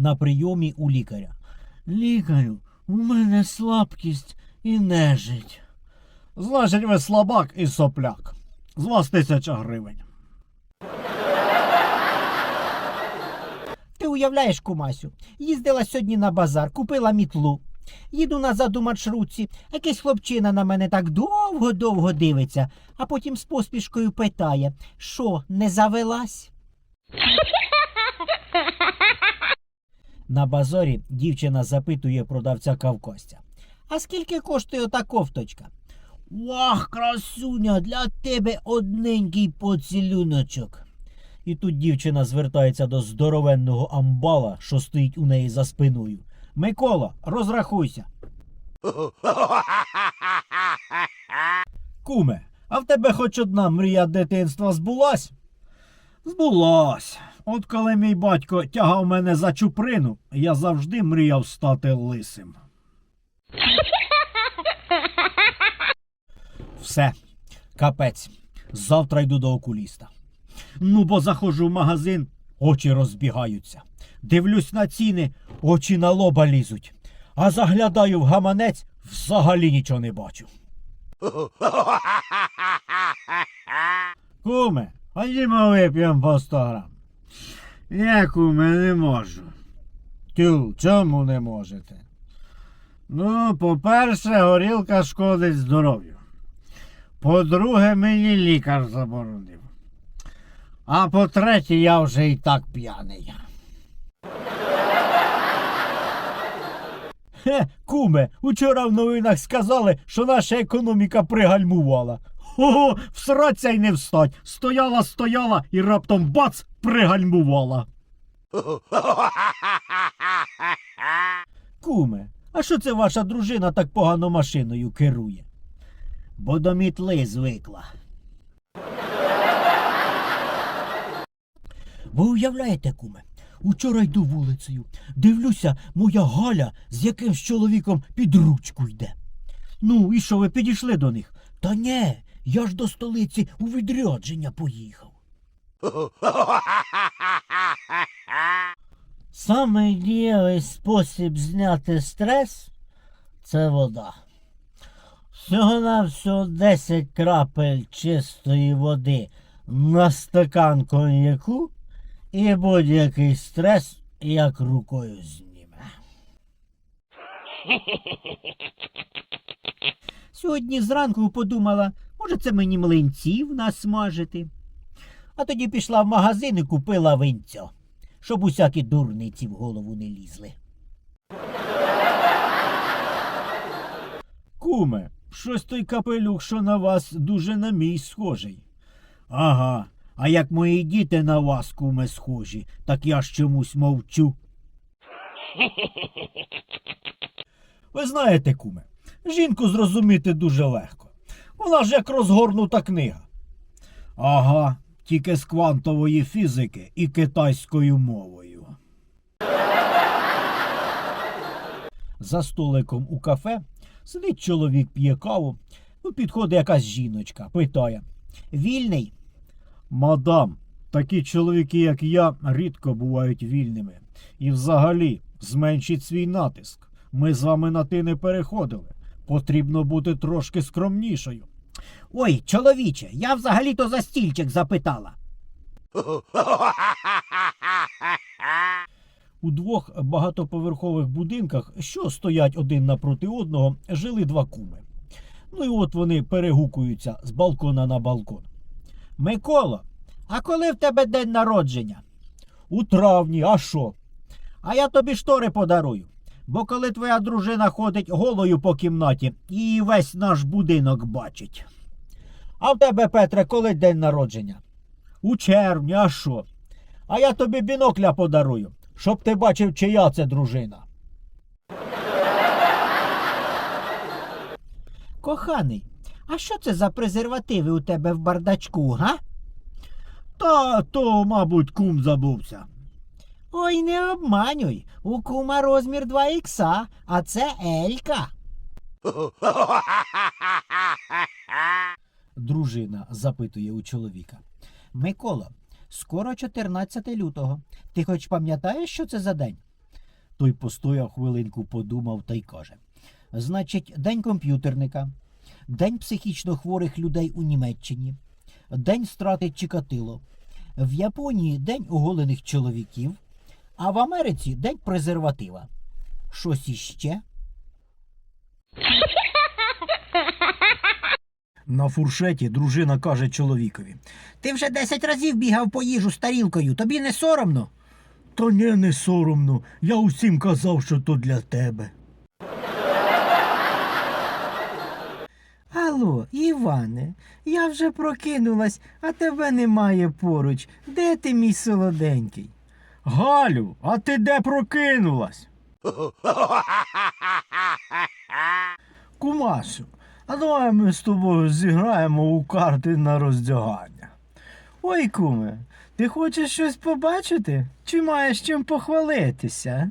на прийомі у лікаря. Лікарю, у мене слабкість і нежить. Значить, ви слабак і сопляк. З вас тисяча гривень. Ти уявляєш, кумасю, їздила сьогодні на базар, купила мітлу. Їду назад у маршрутці. Якийсь хлопчина на мене так довго-довго дивиться, а потім з поспішкою питає, що, не завелась? На базарі дівчина запитує продавця кавказця. А скільки коштує ота кофточка? Вах, красуня, для тебе одненький поцілуночок. І тут дівчина звертається до здоровенного амбала, що стоїть у неї за спиною. Микола, розрахуйся. Куме, а в тебе хоч одна мрія дитинства збулась? Збулась. От коли мій батько тягав мене за чуприну, я завжди мріяв стати лисим. Все, капець. Завтра йду до окуліста. Ну, бо заходжу в магазин, очі розбігаються. Дивлюсь на ціни, очі на лоба лізуть. А заглядаю в гаманець, взагалі нічого не бачу. Куме, ходімо вип'ємо по 100 грам. Ні, куме, не можу. Тю, чому не можете? Ну, по-перше, горілка шкодить здоров'ю. По-друге, мені лікар заборонив. А по-третє, я вже і так п'яний. Хе, куме, учора в новинах сказали, що наша економіка пригальмувала. Ого, всраться й не встать. Стояла, стояла і раптом бац пригальмувала. Куме, а що це ваша дружина так погано машиною керує? Бо до мітли звикла. Ви уявляєте, куме? Учора йду вулицею, дивлюся, моя Галя з якимсь чоловіком під ручку йде. Ну, і що ви підійшли до них? Та ні, я ж до столиці у відрядження поїхав. Самий дієвий спосіб зняти стрес це вода. Всього на всього 10 крапель чистої води на стакан коньяку і будь-який стрес як рукою зніме. Сьогодні зранку подумала, може, це мені млинців насмажити. А тоді пішла в магазин і купила винця, щоб усякі дурниці в голову не лізли. Куме, щось той капелюх, що на вас дуже на мій схожий. Ага, а як мої діти на вас, куме, схожі, так я ж чомусь мовчу. Ви знаєте, куме, жінку зрозуміти дуже легко. Вона ж як розгорнута книга. Ага, тільки з квантової фізики і китайською мовою. За столиком у кафе сидить чоловік, п'є каву. Ну, підходить якась жіночка, питає. Вільний? Мадам, такі чоловіки, як я, рідко бувають вільними. І взагалі, зменшіть свій натиск. Ми з вами на ти не переходили. Потрібно бути трошки скромнішою. Ой, чоловіче, я взагалі-то за стільчик запитала. У двох багатоповерхових будинках, що стоять один напроти одного, жили два куми. Ну і от вони перегукуються з балкона на балкон. Микола, а коли в тебе день народження? У травні, а що? А я тобі штори подарую. Бо коли твоя дружина ходить голою по кімнаті, її весь наш будинок бачить. А в тебе, Петре, коли день народження? У червні, а що? А я тобі бінокля подарую, щоб ти бачив, чия це дружина. Коханий, а що це за презервативи у тебе в бардачку, га? Та то, мабуть, кум забувся. Ой, не обманюй. У кума розмір 2 ікса, а це Елька. Дружина запитує у чоловіка. Микола, скоро 14 лютого. Ти хоч пам'ятаєш, що це за день? Той постояв хвилинку, подумав та й каже: Значить, день комп'ютерника, день психічно хворих людей у Німеччині, день страти Чикатило, в Японії день оголених чоловіків, а в Америці день презерватива. Щось іще? На фуршеті дружина каже чоловікові: Ти вже десять разів бігав по їжу з тарілкою, тобі не соромно? Та ні, не соромно. Я усім казав, що то для тебе. Алло, Іване, я вже прокинулась, а тебе немає поруч. Де ти, мій солоденький? Галю, а ти де прокинулась? Кумасю, а давай ми з тобою зіграємо у карти на роздягання. Ой, куме, ти хочеш щось побачити? Чи маєш чим похвалитися?